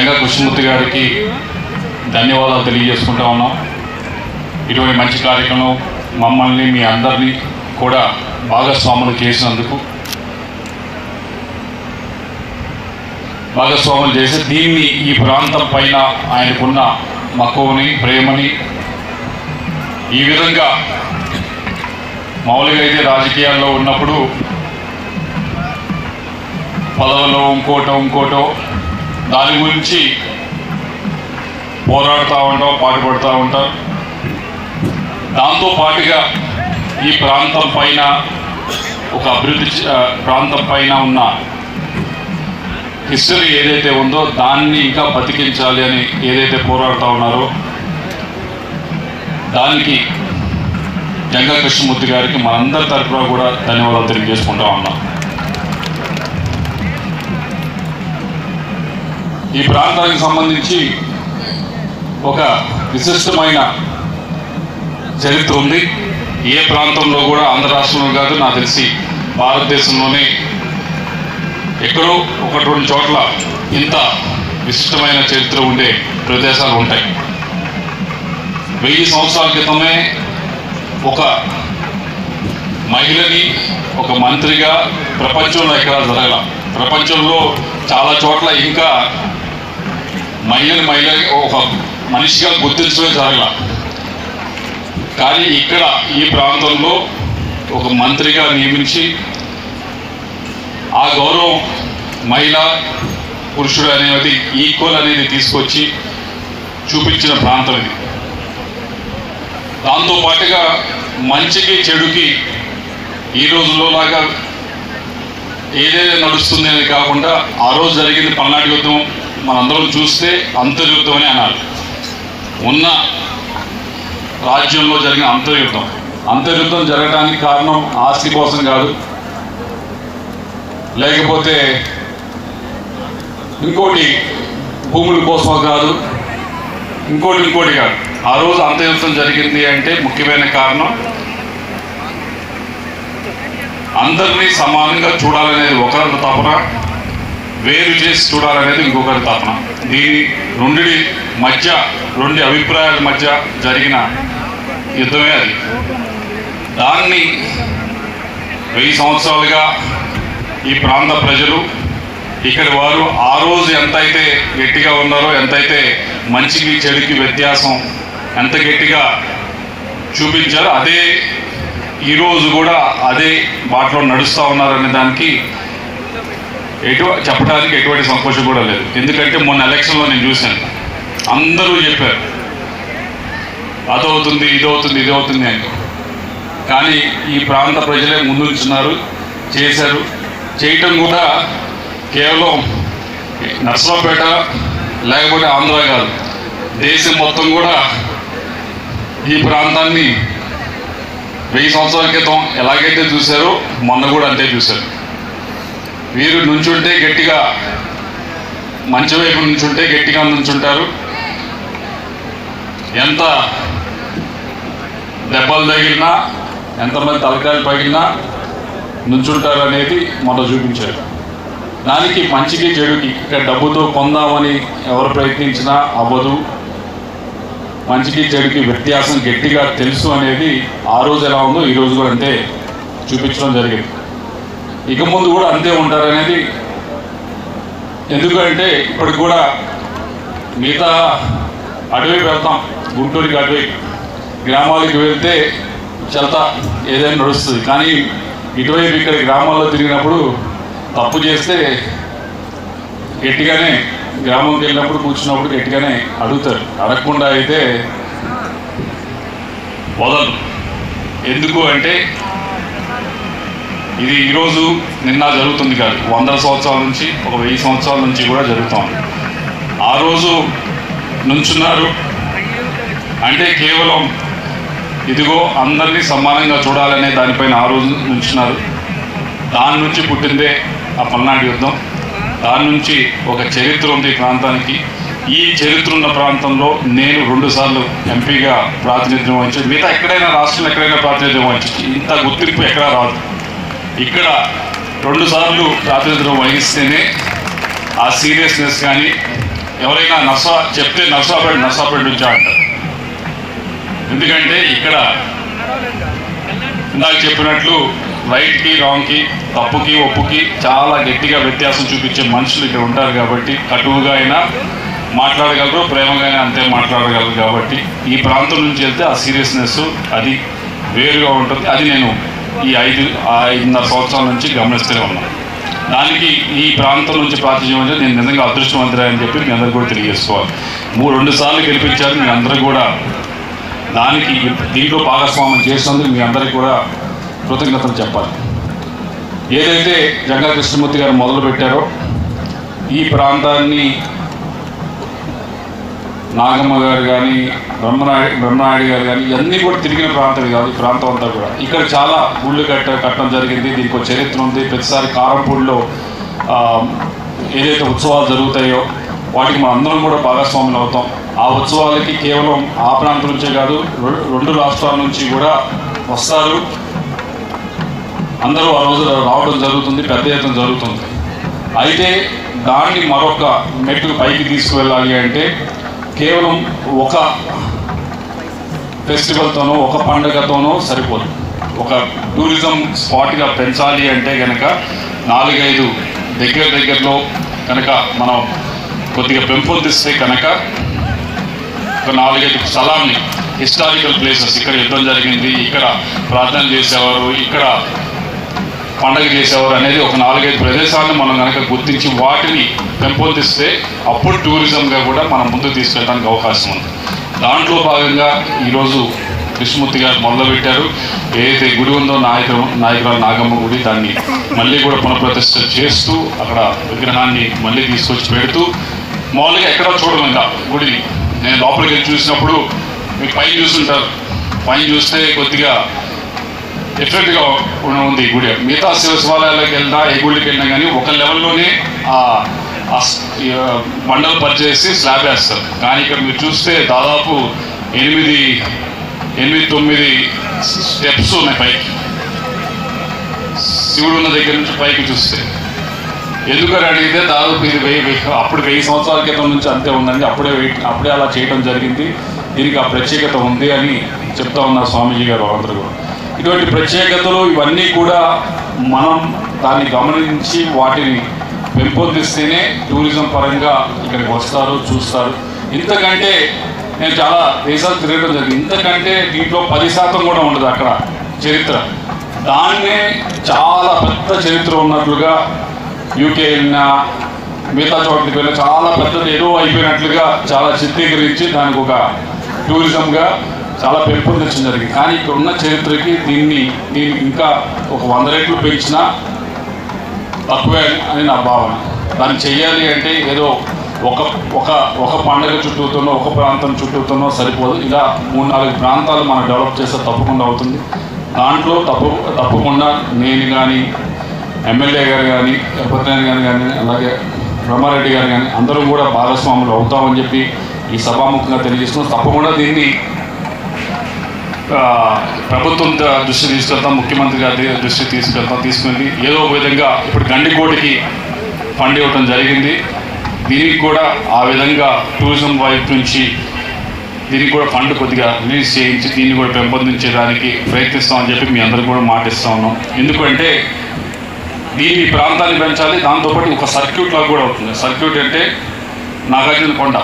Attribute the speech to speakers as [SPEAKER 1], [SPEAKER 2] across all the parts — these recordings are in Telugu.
[SPEAKER 1] జంగా కృష్ణమూర్తి గారికి ధన్యవాదాలు తెలియజేసుకుంటా ఉన్నాం. ఇటువంటి మంచి కార్యక్రమం మమ్మల్ని మీ అందరినీ కూడా భాగస్వాములు చేసినందుకు భాగస్వాములు చేసి దీన్ని ఈ ప్రాంతం పైన ఆయనకున్న మక్కువని ప్రేమని ఈ విధంగా మామూలుగా అయితే రాజకీయాల్లో ఉన్నప్పుడు పదవులో ఇంకోటో ఇంకోటో దాని గురించి పోరాడుతూ ఉంటాం పాటుపడుతూ ఉంటాం. దాంతో పాటుగా ఈ ప్రాంతం పైన ఒక అభివృద్ధి ప్రాంతం పైన ఉన్న హిస్టరీ ఏదైతే ఉందో దాన్ని ఇంకా బతికించాలి అని ఏదైతే పోరాడుతూ ఉన్నారో దానికి జంగా కృష్ణమూర్తి గారికి మనందరి తరఫున కూడా ధన్యవాదాలు తెలియజేసుకుంటా ఉన్నాం. ఈ ప్రాంతానికి సంబంధించి ఒక విశిష్టమైన చరిత్ర ఉంది. ఏ ప్రాంతంలో కూడా ఆంధ్ర రాష్ట్రంలో కాదు నాకు తెలిసి భారతదేశంలోనే ఎక్కడో ఒకటి రెండు చోట్ల ఇంత విశిష్టమైన చరిత్ర ఉండే ప్రదేశాలు ఉంటాయి. వెయ్యి సంవత్సరాల క్రితమే ఒక మహిళని ఒక మంత్రిగా ప్రపంచంలో ఎక్కడ జరగల. ప్రపంచంలో చాలా చోట్ల ఇంకా మహిళని మహిళ ఒక మనిషిగా గుర్తించడమే జరగల. కానీ ఇక్కడ ఈ ప్రాంతంలో ఒక మంత్రిగా నియమించి ఆ గౌరవం మహిళ పురుషుడు అనేది ఈక్వల్ అనేది తీసుకొచ్చి చూపించిన ప్రాంతం ఇది. దాంతో పాటుగా మంచికి చెడుకి ఈ రోజుల్లో లాగా ఏదైతే నడుస్తుంది అనేది కాకుండా ఆ రోజు జరిగింది పల్నాటి యుద్ధం. మనందరం చూస్తే అంతర్యుద్ధం అని అన్నారు ఉన్న రాజ్యంలో జరిగిన అంతర్యుద్ధం. అంతర్యుద్ధం జరగడానికి కారణం ఆస్తి కోసం కాదు. లేకపోతే ఇంకోటి భూముల కోసం కాదు. ఇంకోటి ఇంకోటి కాదు. ఆ రోజు అంతర్యుద్ధం జరిగింది అంటే ముఖ్యమైన కారణం అందరినీ సమానంగా చూడాలనేది ఒకరి తపన. వేరు చేసి చూడాలనేది ఇంకొకరి తపన. దీని రెండు మధ్య రెండు అభిప్రాయాల మధ్య జరిగిన యుద్ధమే అది. దాన్ని వెయ్యి సంవత్సరాలుగా ఈ ప్రాంత ప్రజలు ఇక్కడి వారు ఆ రోజు ఎంతైతే గట్టిగా ఉన్నారో ఎంతైతే మంచికి చెడుకి వ్యత్యాసం ఎంత గట్టిగా చూపించారో అదే ఈరోజు కూడా అదే బాటలో నడుస్తూ ఉన్నారనే దానికి ఎటు చెప్పడానికి ఎటువంటి సంకోచం కూడా లేదు. ఎందుకంటే మొన్న ఎలక్షన్లో నేను చూశాను. అందరూ చెప్పారు అదవుతుంది ఇదవుతుంది ఇదవుతుంది అని. కానీ ఈ ప్రాంత ప్రజలే ముందుంచున్నారు చేశారు. చేయటం కూడా కేవలం నర్సరావుపేట లేకపోతే ఆంధ్ర కాదు. దేశం మొత్తం కూడా ఈ ప్రాంతాన్ని వెయ్యి సంవత్సరాల క్రితం ఎలాగైతే చూశారో మొన్న కూడా అంతే చూశారు. వీరు నుంచుంటే గట్టిగా మంచి వైపు నుంచుంటే గట్టిగా నుంచుంటారు. ఎంత దెబ్బలు తగిలినా ఎంతమంది తలకాయలు పగిలినా నుంచుంటారు అనేది మొన్న చూపించారు. దానికి మంచికి చెడుకి ఇక్కడ డబ్బుతో కొందామని ఎవరు ప్రయత్నించినా అవ్వదు. మంచికి చెడుకి వ్యత్యాసం గట్టిగా తెలుసు అనేది ఆ రోజు ఎలా ఉందో ఈ రోజు కూడా అంతే చూపించడం జరిగింది. ఇక ముందు కూడా అంతే ఉంటారనేది ఎందుకంటే ఇప్పటికి కూడా మిగతా అటువైపు వెళ్తాం గుంటూరుకి అటువైపు గ్రామాలకు వెళ్తే చెత్త ఏదైనా నడుస్తుంది. కానీ ఇటువైపు ఇక్కడ గ్రామాల్లో తిరిగినప్పుడు తప్పు చేస్తే గట్టిగానే గ్రామంకి వెళ్ళినప్పుడు కూర్చున్నప్పుడు గట్టిగానే అడుగుతారు. అడగకుండా అయితే వదలు ఎందుకు అంటే ఇది ఈరోజు నిన్న జరుగుతుంది కాదు. వందల సంవత్సరాల నుంచి ఒక వెయ్యి సంవత్సరాల నుంచి కూడా జరుగుతుంది ఆ రోజు నుంచున్నారు. అంటే కేవలం ఇదిగో అందరినీ సమానంగా చూడాలనే దానిపైన ఆ రోజు నుంచున్నారు. దాని నుంచి పుట్టిందే ఆ పల్నాడు యుద్ధం. దాని నుంచి ఒక చరిత్ర ఉంది ఈ ప్రాంతానికి. ఈ చరిత్ర ఉన్న ప్రాంతంలో నేను రెండుసార్లు ఎంపీగా ప్రాతినిధ్యం వహించాను మిగతా ఎక్కడైనా రాష్ట్రంలో ఎక్కడైనా ప్రాతినిధ్యం వహించి ఇంత గుర్తింపు ఎక్కడా రాదు. ఇక్కడ రెండుసార్లు ప్రాతినిధ్యం వహిస్తేనే ఆ సీరియస్నెస్ కానీ ఎవరైనా నర్సా చెప్తే నర్సాపేట నర్సాపేట నుంచా అంటారు. ఎందుకంటే ఇక్కడ ఇందాక చెప్పినట్లు రైట్కి రాంగ్కి తప్పుకి ఒప్పుకి చాలా గట్టిగా వ్యత్యాసం చూపించే మనుషులు ఇక్కడ ఉంటారు కాబట్టి కటువుగా అయినా మాట్లాడగలరు ప్రేమగా అయినా అంతే మాట్లాడగలరు కాబట్టి ఈ ప్రాంతం నుంచి వెళ్తే ఆ సీరియస్నెస్ అది వేరుగా ఉంటుంది. అది నేను ఈ ఐదు ఐదున్నర సంవత్సరాల నుంచి గమనిస్తూనే ఉన్నాను దానికి ఈ ప్రాంతం నుంచి ప్రాచుర్యం అంటే నేను నిజంగా అదృష్టవంతురా అని చెప్పి మీ అందరూ కూడా తెలియజేసుకోవాలి. మూడు రెండు సార్లు గెలిపించారు మీ అందరూ కూడా దానికి దీంట్లో భాగస్వామ్యం చేసినందుకు మీ అందరికీ కూడా కృతజ్ఞతలు చెప్పాలి. ఏదైతే జంగా కృష్ణమూర్తి గారు మొదలు పెట్టారో ఈ ప్రాంతాన్ని నాగమ్మ గారు కానీ బ్రహ్మనాయుడు బ్రహ్మనాయుడు గారు కానీ ఇవన్నీ కూడా తిరిగిన ప్రాంతం కాదు ప్రాంతం అంతా కూడా. ఇక్కడ చాలా గుళ్ళు కట్ట కట్టడం జరిగింది దీనికి ఒక చరిత్ర ఉంది. ప్రతిసారి కారంపూడిలో ఏదైతే ఉత్సవాలు జరుగుతాయో వాటికి మనం అందరం కూడా భాగస్వాములు అవుతాం. ఆ ఉత్సవాలకి కేవలం ఆ ప్రాంతం నుంచే కాదు రెండు రాష్ట్రాల నుంచి కూడా వస్తారు. అందరూ ఆ రోజు రావడం జరుగుతుంది పెద్ద ఎత్తున జరుగుతుంది. అయితే దాన్ని మరొక మెట్టు పైకి తీసుకువెళ్ళాలి అంటే కేవలం ఒక ఫెస్టివల్తోనో ఒక పండుగతోనో సరిపోదు. ఒక టూరిజం స్పాట్గా పెంచాలి అంటే కనుక నాలుగైదు దగ్గర దగ్గరలో కనుక మనం కొద్దిగా పెంపొందిస్తే కనుక ఒక నాలుగైదు స్థలాన్ని హిస్టారికల్ ప్లేసెస్ ఇక్కడ యుద్ధం జరిగింది ఇక్కడ ప్రార్థన చేసేవారు ఇక్కడ పండగ చేసేవారు అనేది ఒక నాలుగైదు ప్రదేశాలను మనం కనుక గుర్తించి వాటిని పెంపొందిస్తే అప్పుడు టూరిజంగా కూడా మనం ముందుకు తీసుకెళ్ళడానికి అవకాశం ఉంది. దాంట్లో భాగంగా ఈరోజు కృష్ణమూర్తి గారు మొదలుపెట్టారు ఏదైతే గుడి ఉందో నాయకులు నాయకురాలు నాగమ్మ గుడి దాన్ని మళ్ళీ కూడా పునఃప్రతిష్ట చేస్తూ అక్కడ విగ్రహాన్ని మళ్ళీ తీసుకొచ్చి పెడుతూ మామూలుగా ఎక్కడో చూడడం గుడిని. నేను లోపలికి వెళ్ళి చూసినప్పుడు మీకు పైన చూస్తుంటారు పైన చూస్తే కొద్దిగా డిఫరెంట్గా ఉంది ఈ గుడి. మిగతా శివ శివాలయాలకు వెళ్ళినా ఏ గుడికి వెళ్ళినా కానీ ఒక లెవెల్లోనే ఆ ఆ బండలు పరిచేసి స్లాబ్ వేస్తారు. కానీ ఇక్కడ మీరు చూస్తే దాదాపు ఎనిమిది ఎనిమిది తొమ్మిది స్టెప్స్ ఉన్నాయి పైకి. శివుడు ఉన్న దగ్గర నుంచి పైకి చూస్తే. ఎందుకని అడిగితే దాదాపు ఇది వెయ్యి వెయ్యి అప్పుడు వెయ్యి సంవత్సరాల క్రితం నుంచి అంతే ఉందండి. అప్పుడే వెయిట్ అప్పుడే అలా చేయడం జరిగింది. దీనికి ఆ ప్రత్యేకత ఉంది అని చెప్తా ఉన్నారు స్వామీజీ గారు అందరూ కూడా. ఇటువంటి ప్రత్యేకతలు ఇవన్నీ కూడా మనం దాన్ని గమనించి వాటిని పెంపొందిస్తేనే టూరిజం పరంగా ఇక్కడికి వస్తారు చూస్తారు. ఇంతకంటే నేను చాలా దేశాలు తిరగడం జరిగింది. ఇంతకంటే దీంట్లో పది శాతం కూడా ఉండదు అక్కడ చరిత్ర. దాన్నే చాలా పెద్ద చరిత్ర ఉన్నట్లుగా యూకే వెళ్ళినా మిగతా చోట్లకి వెళ్ళినా చాలా పెద్దది ఏదో అయిపోయినట్లుగా చాలా చిత్రీకరించి దానికి ఒక టూరిజంగా చాలా పెంపొందించడం జరిగింది. కానీ ఇక్కడ ఉన్న చరిత్రకి దీన్ని దీన్ని ఇంకా ఒక వంద రెట్లు పెంచినా తక్కువే అని నా భావన. దాన్ని చేయాలి అంటే ఏదో ఒక ఒక ఒక పండగ చుట్టూతోనో ఒక ప్రాంతం చుట్టూతోనో సరిపోదు. ఇలా మూడు నాలుగు ప్రాంతాలు మనం డెవలప్ చేస్తే తప్పకుండా అవుతుంది. దాంట్లో తప్పు తప్పకుండా నేను కానీ ఎమ్మెల్యే గారు కానీ ఎప్పటినాయన గారు కానీ అలాగే బ్రహ్మారెడ్డి గారు కానీ అందరూ కూడా భాగస్వాములు అవుతామని చెప్పి ఈ సభాముఖంగా తెలియజేస్తున్నాం. తప్పకుండా దీన్ని ప్రభుత్వం దృష్టి తీసుకెళ్తాం ముఖ్యమంత్రి గారి దృష్టి తీసుకెళ్తాం తీసుకెళ్ళి ఏదో ఒక విధంగా ఇప్పుడు గండికోటికి ఫండ్ ఇవ్వటం జరిగింది. దీనికి కూడా ఆ విధంగా టూరిజం వైపు నుంచి దీనికి కూడా ఫండ్ కొద్దిగా రిలీజ్ చేయించి దీన్ని కూడా పెంపొందించేదానికి ప్రయత్నిస్తామని చెప్పి మీ అందరూ కూడా మాటిస్తూ ఉన్నాం. ఎందుకంటే దీన్ని ప్రాంతాన్ని పెంచాలి దాంతోపాటు ఒక సర్క్యూట్ లాగా కూడా అవుతుంది. సర్క్యూట్ అంటే నాగార్జున కొండ.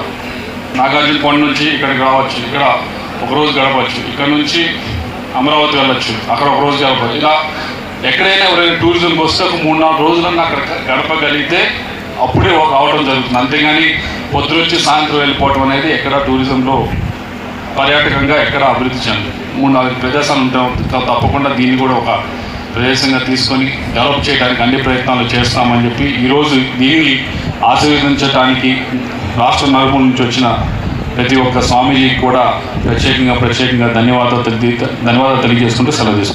[SPEAKER 1] నాగార్జున కొండ నుంచి ఇక్కడికి రావచ్చు. ఇక్కడ ఒకరోజు గడపచ్చు. ఇక్కడ నుంచి అమరావతి వెళ్ళచ్చు. అక్కడ ఒక రోజు గడపచ్చు. ఇలా ఎక్కడైనా ఎవరైనా టూరిజంకి వస్తే ఒక మూడు నాలుగు రోజులన్నా అక్కడ గడపగలిగితే అప్పుడే ఒక అవడం జరుగుతుంది. అంతేగాని పొద్దునొచ్చి సాయంత్రం వెళ్ళిపోవటం అనేది ఎక్కడ టూరిజంలో పర్యాటకంగా ఎక్కడ అభివృద్ధి చెందదు. మూడు నాలుగు ప్రదేశాలు ఉంటాం తప్పకుండా దీన్ని కూడా ఒక ప్రదేశంగా తీసుకొని డెవలప్ చేయడానికి అన్ని ప్రయత్నాలు చేస్తామని చెప్పి ఈరోజు దీన్ని ఆశీర్వదించడానికి రాష్ట్ర నలుమూల నుంచి వచ్చిన ప్రతి ఒక్క స్వామీజీకి కూడా ప్రత్యేకంగా ప్రత్యేకంగా ధన్యవాదాలు ధన్యవాదాలు తెలియజేసుకుంటూ సెలవు తీసుకుంటాం